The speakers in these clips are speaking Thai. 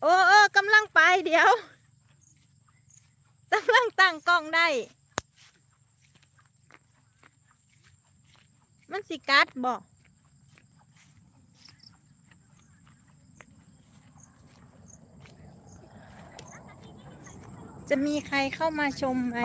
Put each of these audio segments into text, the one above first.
โอ้เออกำลังไปเดี๋ยวกำลังตั้งกล้องได้ มันสิกัดบอกจะมีใครเข้ามาชมไหม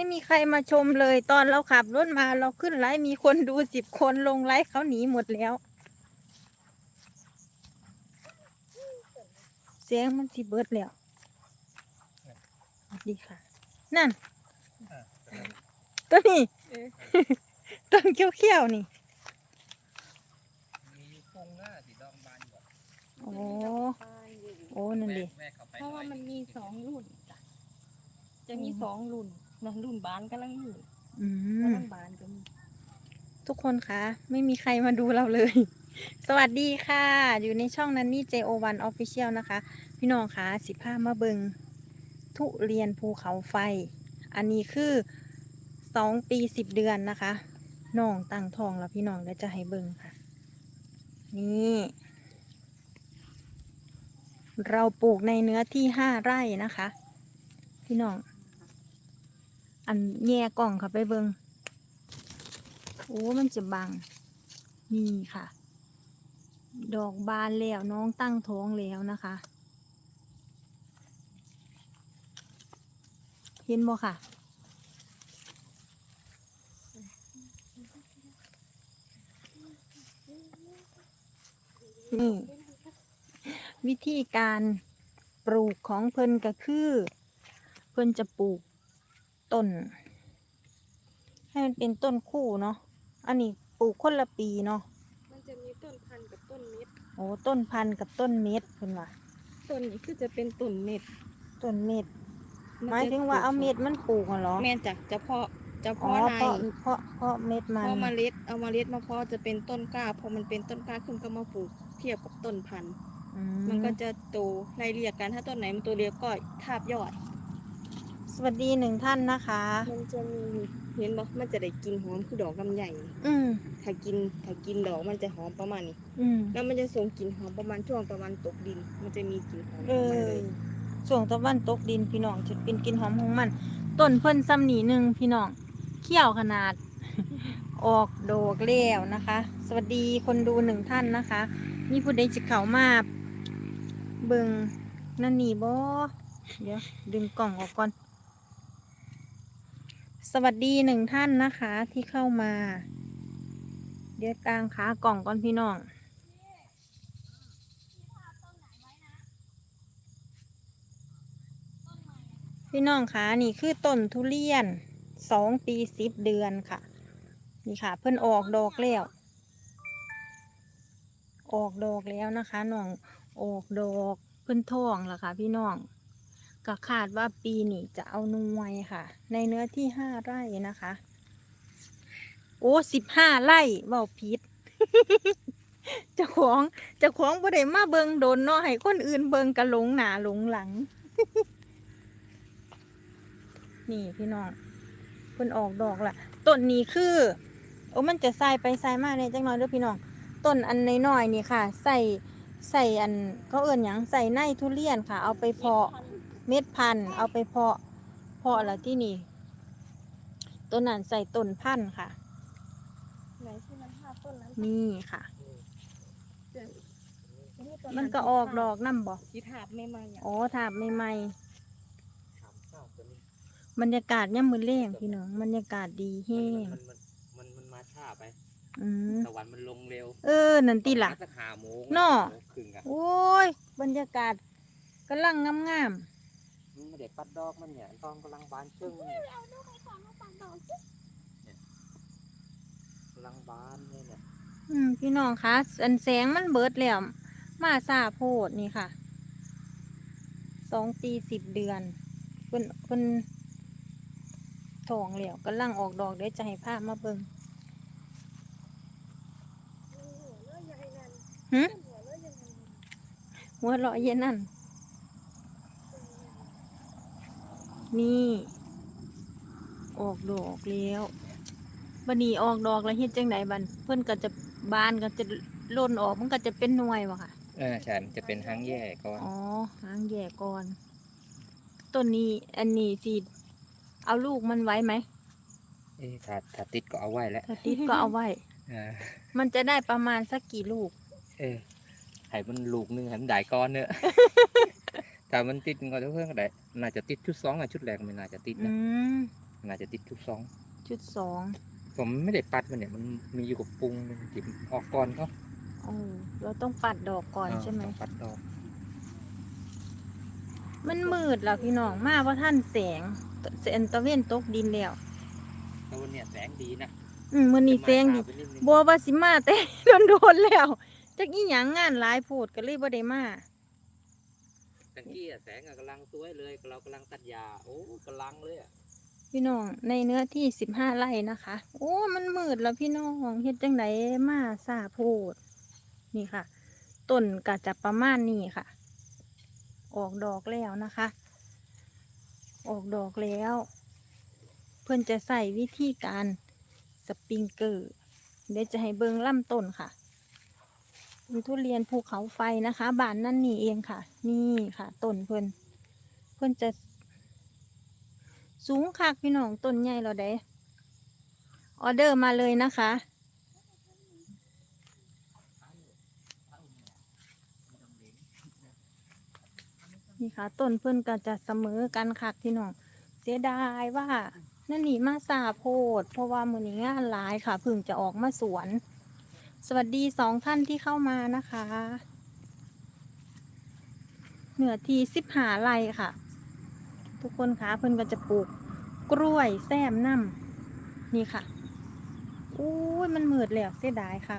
ไม่มีใครมาชมเลยตอนเราขับรถมาเราขึ้นไลฟ์มีคนดูสิบคนลงไลฟ์เขาหนีหมดแล้ว เสียงมันสิเบิดแล้วสวัสดีค่ะ นั่น ตัวนี้ต้นเขียวๆนี่มีพงหน้าสีดองบานอยู่อะโอ้โอ้นั่นดิแม่เขาไปเพราะว่ามันมีสองรุ่นจ้ะจะมีสองรุ่น นะรุ่นบานกำลังอยู่อืมกำลังบานก็มีทุกคนคะไม่มีใครมาดูเราเลย สวัสดีค่ะ อยู่ในช่องนันนี่ JO1 Official นะคะ พี่น้องคะสิพามาเบิงทุเรียนภูเขาไฟ อันนี้คือสองปีสิบเดือนนะคะน้องตั้งทองแล้วพี่น้องแล้วจะให้เบิงค่ะ นี่ เราปลูกในเนื้อที่ห้าไร่นะคะ พี่น้อง อันแย่กล่องค่ะไปเบิงโอ้ มันจะบัง นี่ค่ะ ดอกบานแล้วน้องตั้งท้องแล้วนะคะ เห็นบ่ค่ะ นี่ วิธีการปลูกของเพิ่นก็คือ เพิ่นจะปลูก ต้น ให้มันเป็นต้นคู่เนาะ อันนี้ปลูกคนละปีเนาะ มันจะมีต้นพันธุ์กับต้นเม็ด โอ้ต้นพันธุ์กับต้นเม็ดเพิ่นว่าต้นนี้คือจะเป็นต้นเม็ดต้นเม็ด หมายถึงว่าเอาเม็ดมันปลูกเหรอ แม่นจากจะเพาะจะอ๋อเพาะในเพราะเพราะเพราะเม็ดมัน เพาะเมล็ดเอาเมล็ดมาเพาะจะเป็นต้นกล้าพอมันเป็นต้นกล้าขึ้นก็มาปลูกเทียบกับต้นพันธุ์ อืมันก็จะโตไล่เรียกกันถ้าต้นไหนมันตัวเรียกก็ทาบยอด สวัสดีหนึ่งท่านนะคะ มันจะมีเห็นบ่มันจะได้กลินหอมคือดอกลำใหญ่อืมถ้ากินถ้ากินดอกมันจะหอมประมาณนี้ อืมแล้วมันจะส่งกลิ่นหอมประมาณช่วงตะวันตกดิน มันจะมีกลิ่นหอมขเอองมันอเลยส่วงตะวันตกดินพี่น้องจะเป็นกลินหอมของมันต้นเพิ่นซ้ำหนีหนึ่งพี่น้องเขี้ยวขนาด ออกดอกแล้วนะคะ สวัสดีคนดูหนึ่งท่านนะคะมีผู้ใดจะเข้ามาเบิงนั่นนี่บ่เดี๋ยวดึงกล่องออกก่อน สวัสดีหนึ่งท่านนะคะที่เข้ามา เดี๋ยวกลางขากล่องก่อนพี่น้องพี่น้องคะนี่คือต้นทุเรียนสองปีสิบเดือนค่ะ นี่ค่ะ เพิ่นออกดอกแล้ว ออกดอกแล้วนะคะน้องออกดอกเพิ่นท้องแล้วค่ะ พี่น้อง ก็คาดว่าปีนี้จะเอาหน่วยค่ะ ในเนื้อที่ห้าไร่นะคะ โอ้สิบห้าไร่เบาผิดเจ้าของจ้าของบ่ได้มาเบิงโดนเนาะให้คนอื่นเบิงกระหลงหนาหลงหลัง นี่พี่น้องเพิ่นออกดอกละต้นนี้คือโอ้มันจะใส่ไปใส่มาเนี่ยจังน้อยเด้อพี่น้องต้นอันน้อยๆนี่ค่ะ ใส่ใส่อันเขาเอิ้นหยังใส่ในทุเรียนค่ะ เอาไปเพาะ เม็ดพันธุ์เอาไปเพาะ เพาะแล้วที่นี่ต้นนั้นใส่ต้นพันธุ์ค่ะ ไหนที่มันห้าต้นนั้นนี่ค่ะจะมันก็ออกดอกน้ำบ่ยีถาบไม่มาอย่างอ๋อถาบใหม่สามเก้าตัวนี้ๆบรรยากาศย่ำมือแรงพี่น้องบรรยากาศดีแห้งมันมันมันมันมาช้าไปอืมตะวันมันลงเร็วเออ นั่นติล่ะสักหาโมงเนาะโมงครึ่งอะโอ้ย บรรยากาศกำลังงาม มันไม่ได้ปัดดอกมันเนี่ยตอนกำลังบานเชิงเนี่ยกำลังบานเนี่ยเนี่ยๆอืมพี่น้องคะอันแสงมันเบิดแล้วมาซาโพดนี่ค่ะสองปีสิบเดือนเพิ่นเพิ่นทองแล้วกำลังออกดอกเดี๋ยวจะให้ภาพมาเบิ่งหึหัวเราะเย็นนั่น นี่ ออกดอกแล้วบันนี้ออกดอกแล้วเฮ็ดจังไดบันเพิ่นก็จะบานก็จะหล่นออกมันก็จะเป็นหน่วยบ่ค่ะเออใช่มันจะเป็นหางแย่ก่อน อ๋อหางแย่ก่อนต้นนี้อันนี้สิเอาลูกมันไว้ไหมเอ๊ะถ้าถ้าติดก็เอาไว้แล้วถ้าติดก็เอาไว้เออมันจะได้ประมาณสักกี่ลูก เออให้มันลูกหนึงให้มันได้ก้อนเนอะ ถ้ามันติดมันก็จะเพิ่งก็ได้ น่าจะติดชุดสองอะชุดแรกไม่น่าจะติดอืนะมน่าจะติดชุดสองจุดสองผมไม่ได้ปัดมันเนี่ยมันมีอยู่กับปรุงมันจิบออกก่อนเขาโอ้เราต้องปัดดอกก่อนใช่ไหม ต้องปัดดอกมันมืดแล้วพี่น้องมาว่าท่านแสงแสงตะเวนตกดินแล้วแต่วันเนี้ยแสงดีนะอืมมันนี่แสงดีจะมาช้าไปนิดนึงบัวบาสิมาแต่โดนๆแล้วจักอีหยังงานหลายโพูดก็เลยบ่ได้มา ตะกี้อะแสงอะกำลังสวยเลยเรากำลังตัดยาโอ้กำลังเลยอะพี่น้องในเนื้อที่สิบห้าไร่นะคะ โอ้มันมืดแล้วพี่น้องเฮ็ดจังไดมาซาโพดนี่ค่ะต้นก็จะประมาณนี้ค่ะ ออกดอกแล้วนะคะ ออกดอกแล้ว เพื่อนจะใส่วิธีการสปริงเกอร์เดี๋ยวจะให้เบิงล่ำต้นค่ะ เป็นทุเรียนภูเขาไฟนะคะ บานนั่นนี่เองค่ะ นี่ค่ะต้นเพื่อนเพื่อนจะ สูงคักพี่น้องต้นใหญ่เราได้ออเดอร์มาเลยนะคะ นี่ค่ะต้นเพิ่อนก็จะเสมอกันคักพี่น้องเสียดายว่านั่นนี่มาสาโพด เพราะว่ามือนี้งานหลายค่ะเพิ่งจะออกมาสวน สวัสดีสองท่านที่เข้ามานะคะ เหนือทีสิบหาไรค่ะ ทุกคนคะเพิ่อนก็จะปลูกกล้วยแซมน้ำนี่ค่ะอุ้ยมันมืดแล้วเสียดายค่ะ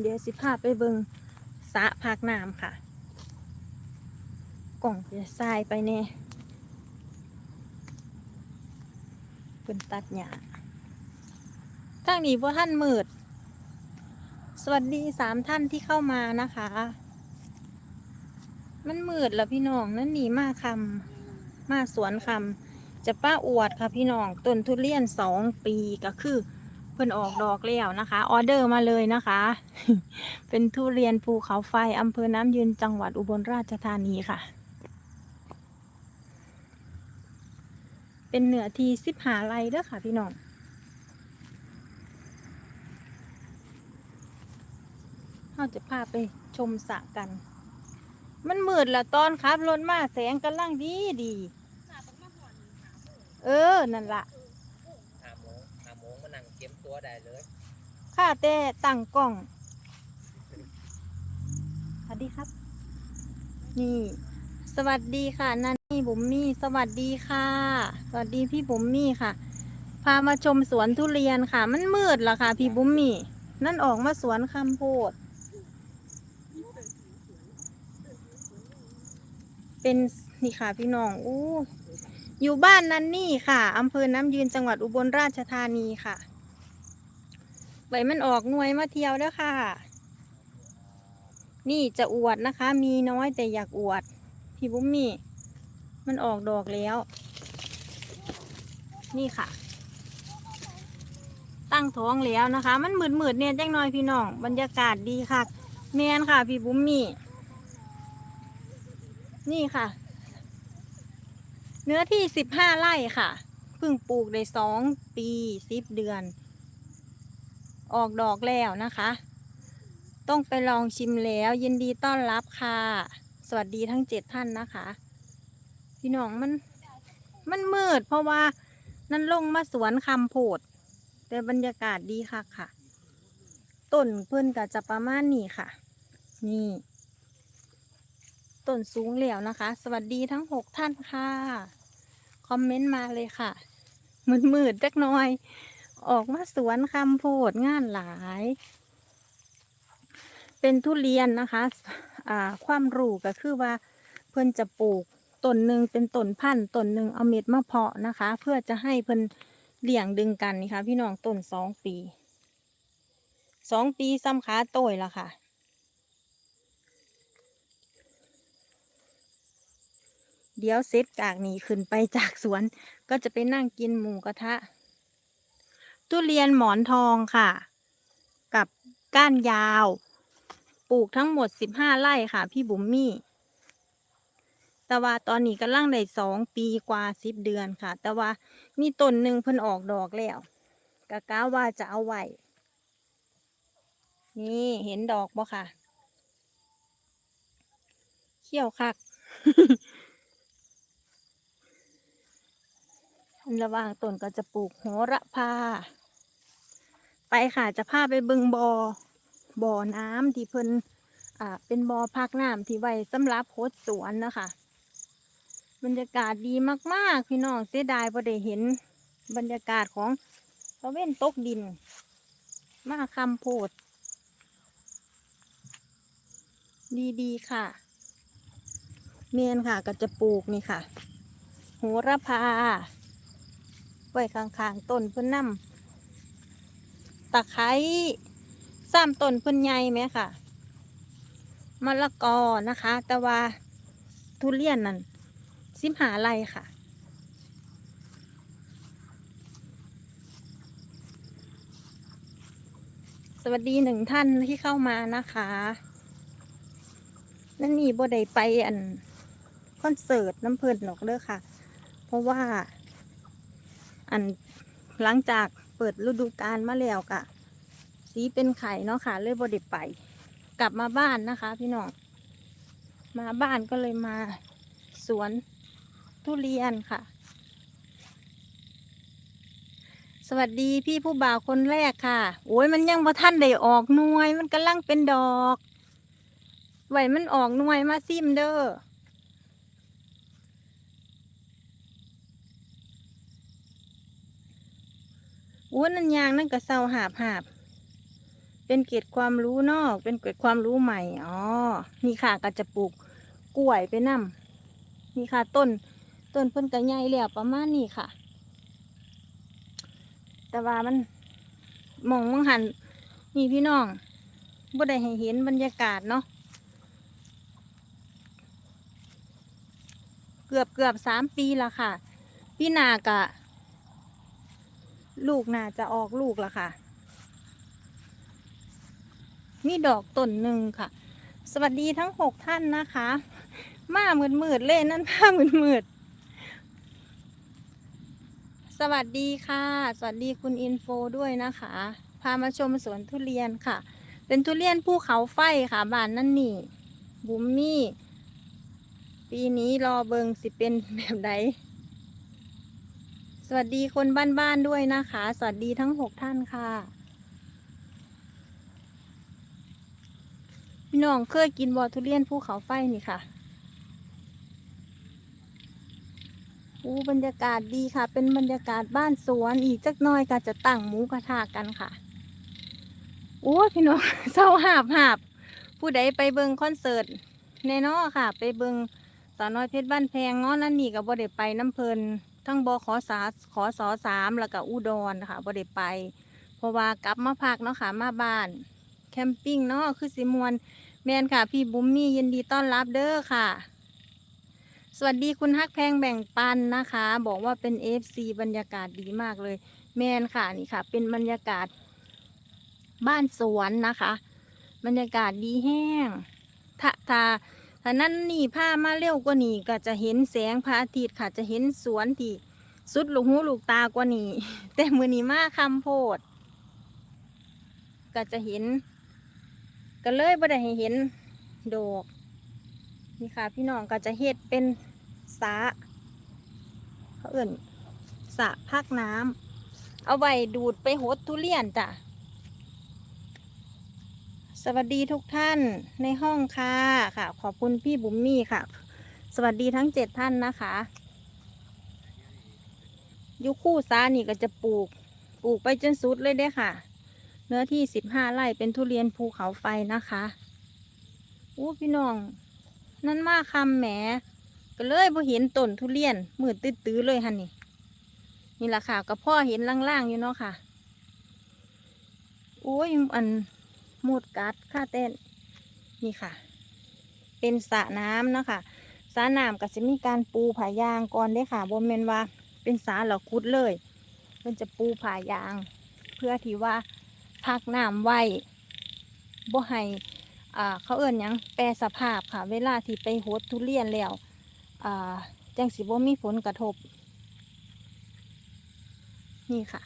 เดี๋ยวสิพาไปเบิงสะพักน้ำค่ะ กล่องจะทรายไปแน่ เป็นตัดหญ้าทางนี้ว่าท่านมืด สวัสดีสามท่านที่เข้ามานะคะ มันมืดแล้วพี่น้องนั่นหนีมาคำมาสวนคำจะป้าอวดค่ะพี่น้องต้นทุเรียนสองปีก็คือเพิ่นออกดอกแล้วนะคะ ออเดอร์มาเลยนะคะ เป็นทุเรียนภูเขาไฟอำเภอน้ำยืนจังหวัดอุบลราชธานีค่ะ เป็นเหนือที่สิบหาไรเด้อค่ะพี่น้องเราจะพาไปชมสระกัน มันมืดละตอนครับรถมาแสงกำลังดีดี เออ นั่นละห้าโมงห้าโมงมานั่งเก็บตัวได้เลย ข้าแต่ตั้งกล้อง สวัสดีครับ นี่ สวัสดีค่ะนันนี่ บุ๋มมี่สวัสดีค่ะ สวัสดีพี่บุ๋มมี่ค่ะ พามาชมสวนทุเรียนค่ะ มันมืดละค่ะ พี่บุ๋มมี่นั่นออกมาสวนคำโพด เป็นนี่ค่ะพี่น้องอู้อยู่บ้านนั้นนี่ค่ะอำเภอน้ำยืนจังหวัดอุบลราชธานีค่ะใบมันออกหน่วยมาเที่ยวเด้อค่ะ นี่จะอวดนะคะ มีน้อยแต่อยากอวด พี่บุ้มมี่ มันออกดอกแล้ว นี่ค่ะ ตั้งท้องแล้วนะคะ มันมืดมืดๆเนี่ยจังน้อยพี่น้อง บรรยากาศดีค่ะแมนค่ะ พี่บุ้มมี่นี่ค่ะ เนื้อที่สิบห้าไร่ค่ะเพิ่งปลูกได้สองปีสิบเดือน ออกดอกแล้วนะคะ ต้องไปลองชิมแล้ว ยินดีต้อนรับค่ะ สวัสดีทั้งเจ็ดท่านนะคะ พี่น้องมัน มันมืด เพราะว่านั่นลงมาสวนคำโพด แต่บรรยากาศดีค่ะค่ะ ต้นเพื่อนก็จะประมาณนี้ค่ะ นี่ต้นสูงแล้วนะคะ สวัสดีทั้งหกท่านค่ะ คอมเมนต์มาเลยค่ะ มืดมืดจักน่อย ออกมาสวนคำโพดงานหลาย เป็นทุเรียนนะคะ อ่า ความรู้ก็คือว่าเพื่อนจะปลูก ต้นหนึ่งเป็นต้นพันธุ์ต้นหนึ่งเอาเม็ดมาเพาะนะคะ เพื่อจะให้เพื่นเลี้ยงดึงกันนี่ค่ะ พี่น้องต้นสองปีสองปีซ้ำขาโต้ยละค่ะ เดี๋ยวเซตกากนี้ขึ้นไปจากสวน ก็จะไปนั่งกินหมูกระทะ ทุเรียนหมอนทองค่ะ กับก้านยาว ปลูกทั้งหมดสิบห้าไร่ค่ะ พี่บุ๋มมี่ แต่ว่าตอนนี้กำลังได้สองปีกว่าสิบเดือนค่ะ แต่ว่ามีต้นหนึ่งเพิ่นออกดอกแล้วกะก้าว่าจะเอาไว้นี่เห็นดอกบ่ค่ะ เขี้ยวคักระหว่างต้นก็จะปลูกโหระพา ไปค่ะจะพาไปบึงบอ่อบ่อน้ำที่เพิ่นอ่าเป็นบ่อพักน้ำที่ไว้สำหรับโคดสวนนะคะ บรรยากาศดีมากๆ พี่น้องเสียดายพอได้เห็นบรรยากาศของตะเว้นตกดิน มาคำโพด ดีๆค่ะ เมียนค่ะก็จะปลูกนี่ค่ะ โหระพา ไว้ข้างๆต้นเพิ่นน้ำตะไคร้ซ้ำต้นเพิ่นใหญ่ไหมค่ะมะละกอนะคะ แต่ว่าทุเรียนนั่น สิมหาไรค่ะ สวัสดีหนึ่งท่านที่เข้ามานะคะ นั่นนี่บ่ได้ไปอันคอนเสิร์ตน้ำเพลินหรอกเด้อค่ะ เพราะว่า อันหลังจากเปิดฤดูกาลมาแล้วกะ สีเป็นไข่เนาะค่ะ เลยบ่ได้ไป กลับมาบ้านนะคะ พี่น้องมาบ้านก็เลยมาสวน ทุเรียนค่ะ สวัสดีพี่ผู้บ่าวคนแรกค่ะ โอ้ยมันยังบ่ท่านได้ออกหน่วย มันกำลังเป็นดอกไหวมันออกหน่วยมาซิมเด้อโอ้นันยางนั่นก็เศร้าหาบหาบเป็นเกร็ดความรู้นอก เป็นเกร็ดความรู้ใหม่ อ๋อ นี่ค่ะก็จะปลูกกล้วยไปนำนี่ค่ะต้น ต้นเพิ่นก็ใหญ่แล้วประมาณนี้ค่ะ แต่ว่ามันมองมังหันนี่พี่น้องบ่ได้ให้เห็นบรรยากาศเนาะเกือบเกือบสามปีละค่ะ พี่นากะ ลูกนาจะออกลูกละค่ะ มีดอกต้นหนึ่งค่ะ สวัสดีทั้งหกท่านนะคะ มามืดมืดเลยนั่นผ้ามืดมืด สวัสดีค่ะ สวัสดีคุณอินโฟด้วยนะคะ พามาชมสวนทุเรียนค่ะ เป็นทุเรียนภูเขาไฟค่ะบ้านนั่นนี่ บุมมี่ ปีนี้รอเบิงสิเป็นแบบใดสวัสดีคนบ้านๆด้วยนะคะ สวัสดีทั้งหกท่านค่ะ พี่น้องเคยกินบอทุเรียนภูเขาไฟนี่ค่ะ อู้บรรยากาศดีค่ะ เป็นบรรยากาศบ้านสวนอีกจักหน้อยก็จะตั้งหมูกระทะกันค่ะโอ้พี่น้องเศร้าหาบหาบผู้ใดไปเบิงคอนเสิร์ตแน่นอค่ะ ไปเบิงสาวน้อยเพชรบ้านแพงง้อนั่นนี่กับบ่ได้ไปน้ำเพลินทั้งบขอสาขอสอสามแล้วก็อุดรค่ะบ่ได้ไป เพราะว่ากลับมาพักเนาะค่ะมาบ้าน แคมปิ้งเนาะคือสิมวนแมนค่ะ พี่บุ๋มมี่ยินดีต้อนรับเด้อค่ะ สวัสดีคุณฮักแพงแบ่งปันนะคะ บอกว่าเป็น FC บรรยากาศดีมากเลย แมนค่ะนี่ค่ะ เป็นบรรยากาศบ้านสวนนะคะ บรรยากาศดีแห้งถ้าถ้าถ้านั้นนี่ผ้ามาเร็วกว่านี้ก็จะเห็นแสงพระอาทิตย์ค่ะ จะเห็นสวนที่สุดลูกหูลูกตากว่านี้ แต่มือนี้มาคำโพด ก็จะเห็น ก็เลยบ่ได้ให้เห็นดอก นี่ค่ะ พี่น้องก็จะเฮ็ดเป็นสระเขาเอื่นสะพักน้ำเอาไว้ดูดไปหดทุเรียนจ้ะ สวัสดีทุกท่านในห้องค่ะค่ะ ขอบคุณพี่บุ๋มมี่ค่ะ สวัสดีทั้งเจ็ดท่านนะคะยุคู่ซานี่ก็จะปลูก ปลูกไปจนสุดเลยเด้ค่ะ เนื้อที่สิบห้าไร่เป็นทุเรียนภูเขาไฟนะคะอู้พี่น้อง นั่นมาคำแหมก็เลยพอเห็นต้นทุเรียนมืดตื้อๆเลยฮันนี่นี่แหละค่ะก็พ่อเห็นล่างๆอยู่เนาะค่ะ โอ้ยอันหมดกัดค่าเต้นนี่ค่ะ เป็นสระน้ำเนาะคะสระน้ำก็จะมีการปูผายางก่อนเด้ค่ะบ่แม่นว่าเป็นสระเหล่าคุดเลยมันจะปูผายาง เพื่อที่ว่าพักน้ำไว้บ่ให้ อ่าเขาเอิ่นหยังแปรสภาพค่ะ เวลาที่ไปโหดทุเรียนแล้วอ่าจังสิบ่มีผลกระทบ นี่ค่ะ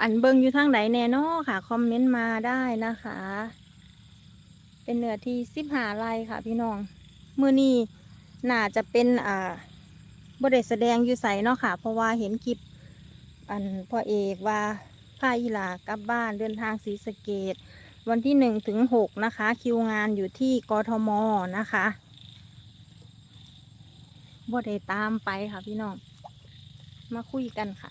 อันเบิงอยู่ทางไหนแน่นอค่ะ คอมเมนต์มาได้นะคะ เป็นเนื้อที่สิบหาไร่ค่ะ พี่น้องมือนี้น่าจะเป็นอ่าบริแสดงอยู่ใสเนาะค่ะ เพราะว่าเห็นคลิปอันพ่อเอกว่า พาอีหลากลับบ้านเดินทางศรีสะเกดวันที่หนึ่งถึงหกนะคะ คิวงานอยู่ที่กทมนะคะบ่ได้ตามไปค่ะพี่น้อง มาคุยกันค่ะ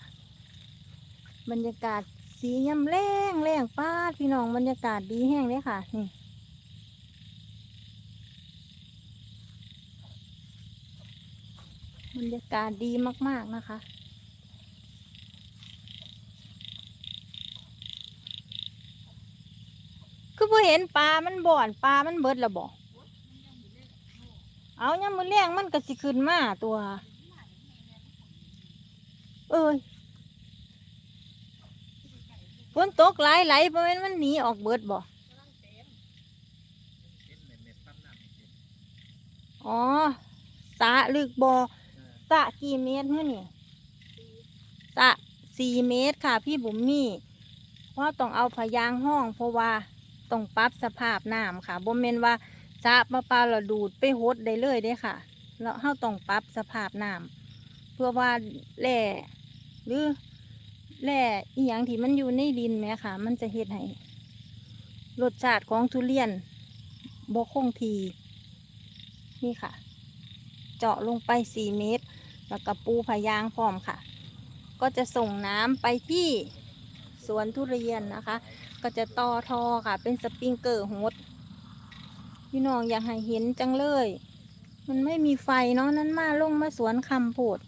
บรรยากาศสีย่ำแรงแรงป้าดพี่น้องบรรยากาศดีแห้งเลยค่ะนี่บรรยากาศดีมาก ๆ นะคะ คือพอเห็นปลา มันบ่อนปลา มันเบิดละบ่เอาเนี่ยมือแรงมันก็สิขึ้นมาตัว เอ้ยฝนตกหลายไหลเพราะมันหนีออกเบิดบ่ อ๋อสะลึกบ่สะกี่เมตรเฮ้นี่สะสี่เมตรค่ะ พี่บุ๋มมี่เพราะต้องเอาพยางห้องเพราะว่า ต้องปรับสภาพน้ำค่ะบ่แม่นว่าสระปลาปลาเราดูดไปหดได้เลยเด้ค่ะแล้วเฮาต้องปรับสภาพน้ำเพื่อว่าแหล่หรือแหล่อีหยังที่มันอยู่ในดินแหมค่ะ มันจะเฮ็ดให้รสชาติของทุเรียนบ่คงที นี่ค่ะ เจาะลงไปสี่เมตร แล้วก็ปูพยางพร้อมค่ะ ก็จะส่งน้ำไปที่ สวนทุเรียนนะคะ ก็จะต่อทอค่ะ เป็นสปริงเกอร์โฮดพี่น้องอยากให้เห็นจังเลย มันไม่มีไฟเนาะนั้นมาลงมาสวนคำโพด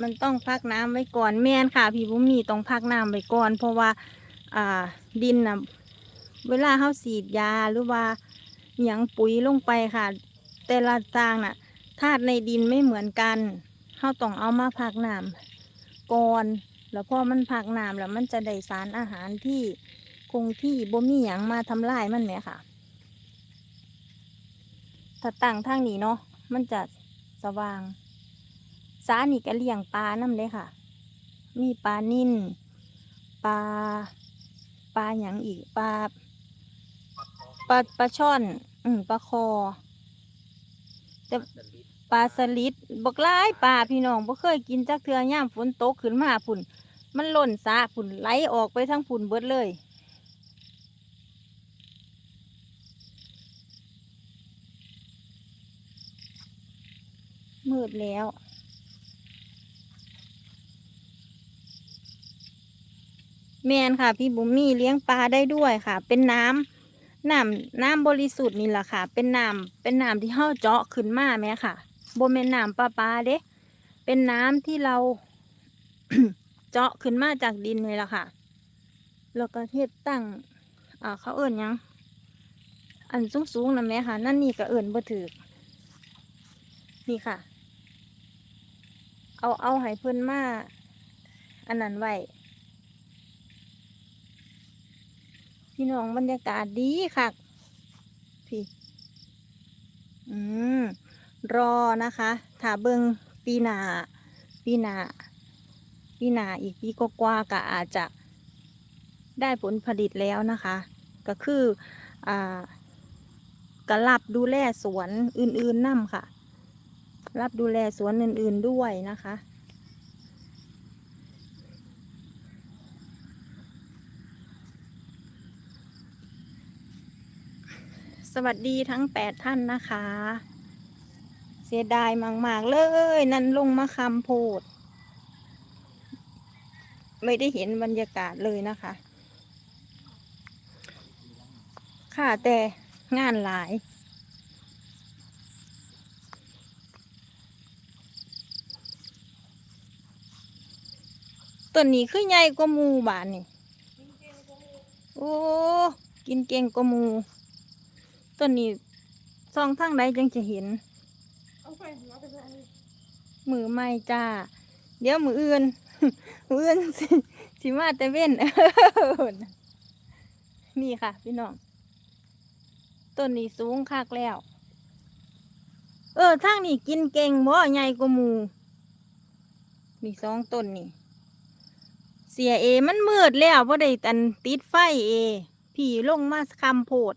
มันต้องพักน้ำไว้ก่อนแม่นค่ะ พี่บุญมีต้องพักน้ำไว้ก่อน เพราะว่าอ่าดินนะเวลาเขาสีดยาหรือว่าหยังปุ๋ยลงไปค่ะ แต่ละจางน่ะธาตุในดินไม่เหมือนกันเขาต้องเอามาพักน้ำ ก่อน แล้วพอมันพักน้ำแล้วมันจะได้สารอาหารที่คงที่บ่มีหยังมาทำลายมันเนี่ยค่ะ ถ้าตั้งทางนี้เนาะ มันจะสว่าง สานี่ก็เลี้ยงปลาน้ำเลยค่ะ มีปลานิ่นปลา ปลาอย่างอีก ปลา ปลาปลาช่อน อืมปลาคอแต่ ปลาสลิดบักหลายปลาพี่น้องบ่เคยกินจักเทือย่ามฝนตกขึ้นมาพุ่น มันหล่นสาพุ่นไหลออกไปทั้งพุ่นเบิดเลยมืดแล้วแมนค่ะ พี่บุ๋มมี่เลี้ยงปลาได้ด้วยค่ะ เป็นน้ำน้ำน้ำบริสุทธิ์นี่แหละค่ะ เป็นน้ำเป็นน้ำที่เฮาเจาะขึ้นมาแม่ค่ะ บนเป็นน้ำปลาปลาเด้เป็นน้ำที่เราเจาะขึ้นมาจากดินนี่แหละค่ะ แล้วก็เฮ็ดตั้งเขาเอิ่นยัง อันสูงๆนะแม่ค่ะ นั่นนี่ก็เอิ่นบ่ถือนี่ค่ะ เอาเอาให้เพิ่อนมา อันนั้นไว้พี่น้องบรรยากาศดีค่ะ พี่ อืม รอนะคะถ้าเบิงปีหนาปีหนาปีหนาอีกปีกกว่าก็อาจจะได้ผลผลิตแล้วนะคะ ก็คืออ่ากระลับดูแลสวนอื่นๆนั่ค่ะ รับดูแลสวนอื่นๆด้วยนะคะสวัสดีทั้งแปดท่านนะคะ สียดายมาก ๆ เลย นั่นลงมาคำโพด ไม่ได้เห็นบรรยากาศเลยนะคะ ค่ะแต่งานหลาย ต้นนี้คือใหญ่กว่ามูบานนี่ โอ้ กินเก่งกว่ามู ต้นนี้ซองทั้งใดจึงจะเห็น มือไม่จ้า เดี๋ยวมืออื่น มืออื่นสิสิมาแต่เว้นนี่ค่ะ พี่น้อง ต้นนี้สูงคักแล้ว เออทางนี้กินเก่งบ่ใหญ่กว่าหมูนี่สองต้นนี่ เสียเอ มันมืดแล้วบ่ได้ตันติดไฟเอ ผีลงมาคำโพด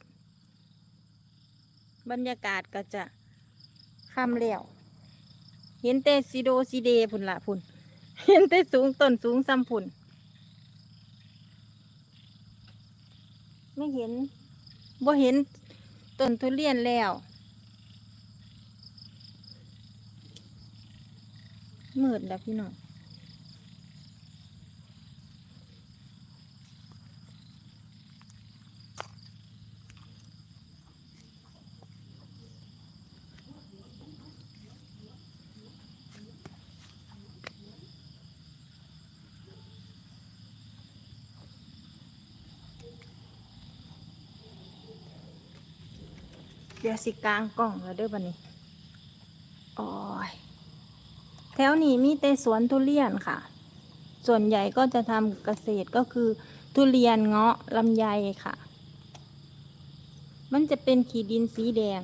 บรรยากาศก็จะ คำแล้ว เห็นแต่ซีโดซีเดพุ่นละพุ่น เห็นแต่สูงต้นสูงซ้ำพุ่น ไม่เห็นบ่เห็นต้นทุเรียนแล้ว มืดแล้วพี่น้อง ดี๋ยวสิกลางกล่องแล้วเด้อบันนี้โอ้ยแถวนี้มีแต่สวนทุเรียนค่ะ ส่วนใหญ่ก็จะทำเกษตรก็คือ ทุเรียนเงาะลำไยค่ะ มันจะเป็นขีดินสีแดง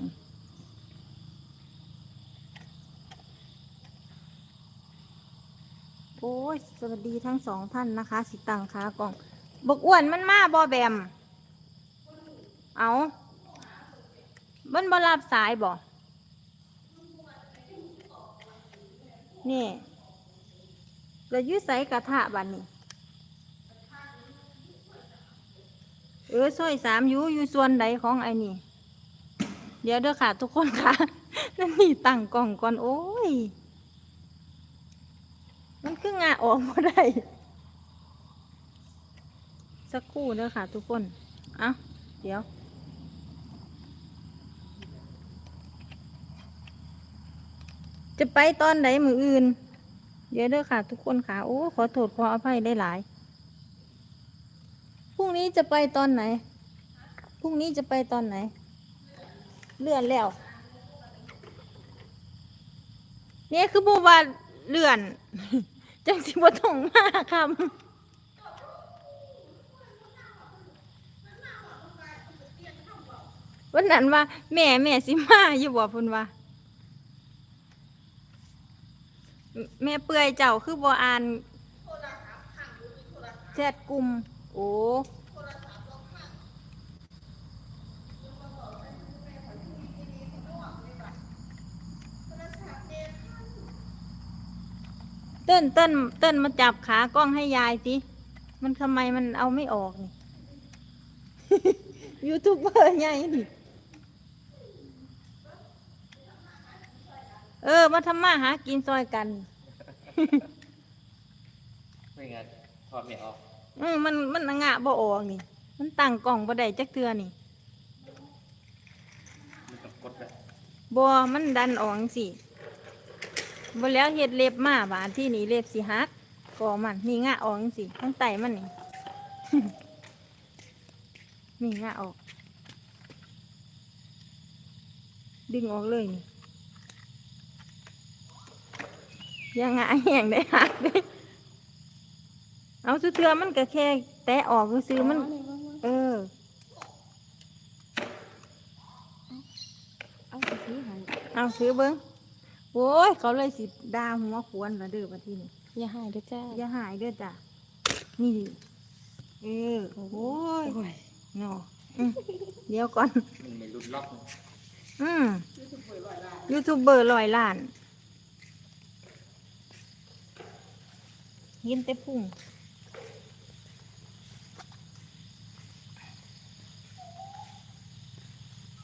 โอ้ยสวัสดีทั้งสองท่านนะคะ สิตังคากล่องบกอ้วนมันมาบอแบม เอา มันบ่รับสายบ่นี่แล้วอยื้อใส่กระทะบัดนี้เออซอยสามอยู่อยู่ส่วนใดของไอ้นี่ เดี๋ยวเด้อค่ะทุกคนค่ะนั่นนี่ตั้งกล่องก่อนโอ้ย มันคืองาออกมาได้สักครู่เด้อค่ะทุกคน เอ้า เดี๋ยว จะไปตอนไหนมืออื่นเดี๋ยวเด้อค่ะ ทุกคนค่ะ โอ้ ขอโทษขออภัยได้หลาย พรุ่งนี้จะไปตอนไหน พรุ่งนี้จะไปตอนไหน เลื่อนแล้ว เนี่ยคือบัวาเลื่อน จังสิบ่ต้องมาคำวันนั้นว่า แม่แม่สิมาอยู่บ่พุ่นว่า แม่เปื่อยเจ้าคือบ่อ่านแชทกลุ่มโอ้เต้นเต้นเต้นมาจับขากล้องให้ยายสิ มันทำไมมันเอาไม่ออกนี่ ยูทูบเบอร์ใหญ่นี่ เออ มาทำมาหากินซอยกัน ไม่งั้นถอดไม่ออกเออมันมันงะบ่ออกนี่ มันตั้งกล่องบ่ได้จักเทือนี่มันต้องกดแบบบ่มันดันออกสิบ่แล้วเฮ็ดเล็บมาบานที่นี่เล็บสิหักก็มันนี่งะออกสิทั้งไตมันนี่ นี่งะออก ดึงออกเลยนี่ ยังไงแหงได้หักเด้เอาสุเทือมันก็แค่แตะออกซื้อๆมัน เออเอาไปซื้อให้เอาซื้อเบิ้งโอ้ยเขาเลยสิดาหัวขวนละเด้อบัดทีนี้อย่าให้เด้อจ้าอย่าหายเด้อจ้ะนี่ดิเออโอ้ยโอ้ยเนาะอืมเดี๋ยวก่อนมันไม่รุดล็อกอืมยูทูบเบอร์ลอยล้าน ยินแต่พุ่ง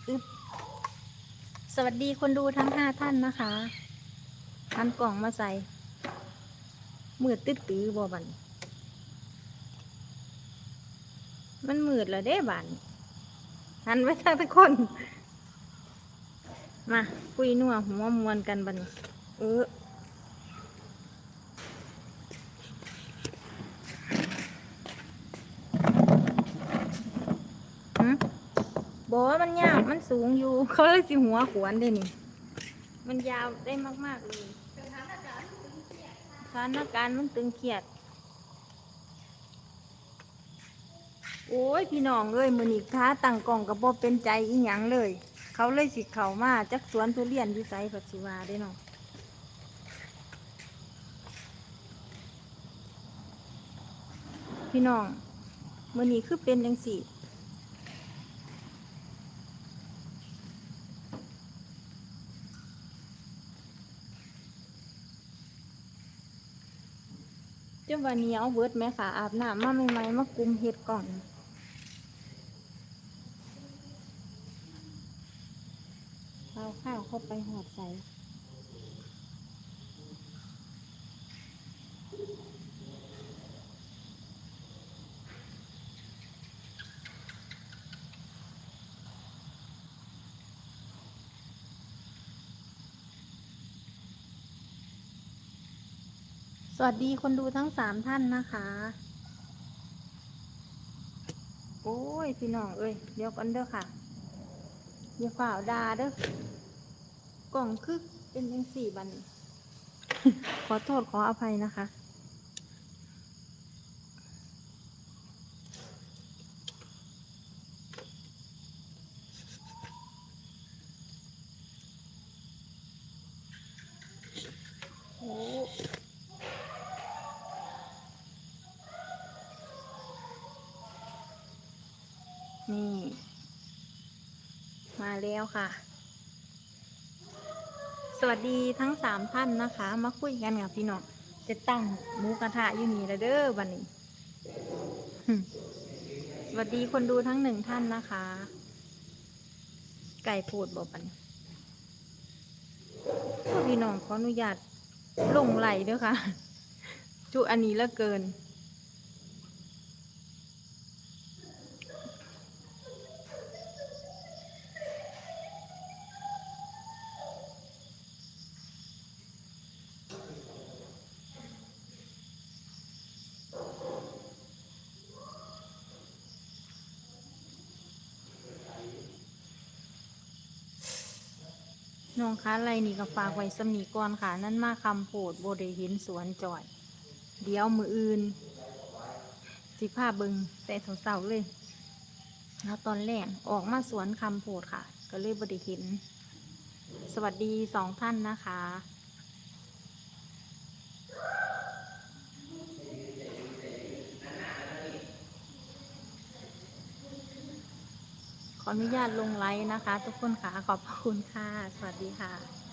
อึบสวัสดีคนดูทั้งห้าท่านนะคะหันกล่องมาใส่มืดตื้อตื้อบ่บันมันมืดแล้วเด้บันหันไปทางทุกคน มาคุยนัวหัวมวนกันบันเออ บอกว่ามันยาวมันสูงอยู่ เขาเลยสิหัวขวนได้นี่ มันยาวได้มากๆเลยสถานการณ์มันตึงเครียด โอ้ยพี่น้องเลยมือนีค้าตั้งกล่องกับบ่เป็นใจอีหยังเลย เขาเลยสิเขามาจักสวนทุเรียนอยู่ไสปัจจิวาได้เนาะพี่น้องมือนี้คือเป็นจังสี่ เจ้าวันนี้เอาเวิร์ดไหมค่ะอาบน้ำมาใหม่ๆมากุมเห็ดก่อนเอาข้าวเข้าไปหอดใส่ สวัสดีคนดูทั้งสามท่านนะคะ โอ้ย พี่น้องเอ้ยเดี๋ยวกันเด้อค่ะอย่าฝ่าวดาเด้อกล่องคึกเป็นยังสี่บัน ขอโทษขออภัยนะคะ นี่ มาแล้วค่ะ สวัสดีทั้งสามท่านนะคะ มาคุยกันกับพี่น้องจะตั้งหมูกระทะอยู่นี่แล้วเด้อวันนี้ สวัสดีคนดูทั้งหนึ่งท่านนะคะ ไก่พูดบอกปันพี่น้องขออนุญาตลงไหลด้อค่ะจุอันนี้ละเกิน น้องคะไรนี่ก็ฝากไว้สำนีก่อนค่ะ นั่นมาคำโพดโบเดเห็นสวนจอย เดี๋ยวมืออื่น สิผ้าเบิงแต่เสาๆเลย แล้วตอนแรกออกมาสวนคำโพดค่ะ ก็เลยบเดเห็น สวัสดีสองท่านนะคะ ออนุญาตลงไลน์นะคะ ทุกคนค่ะขอบพระคุณค่ะ สวัสดีค่ะ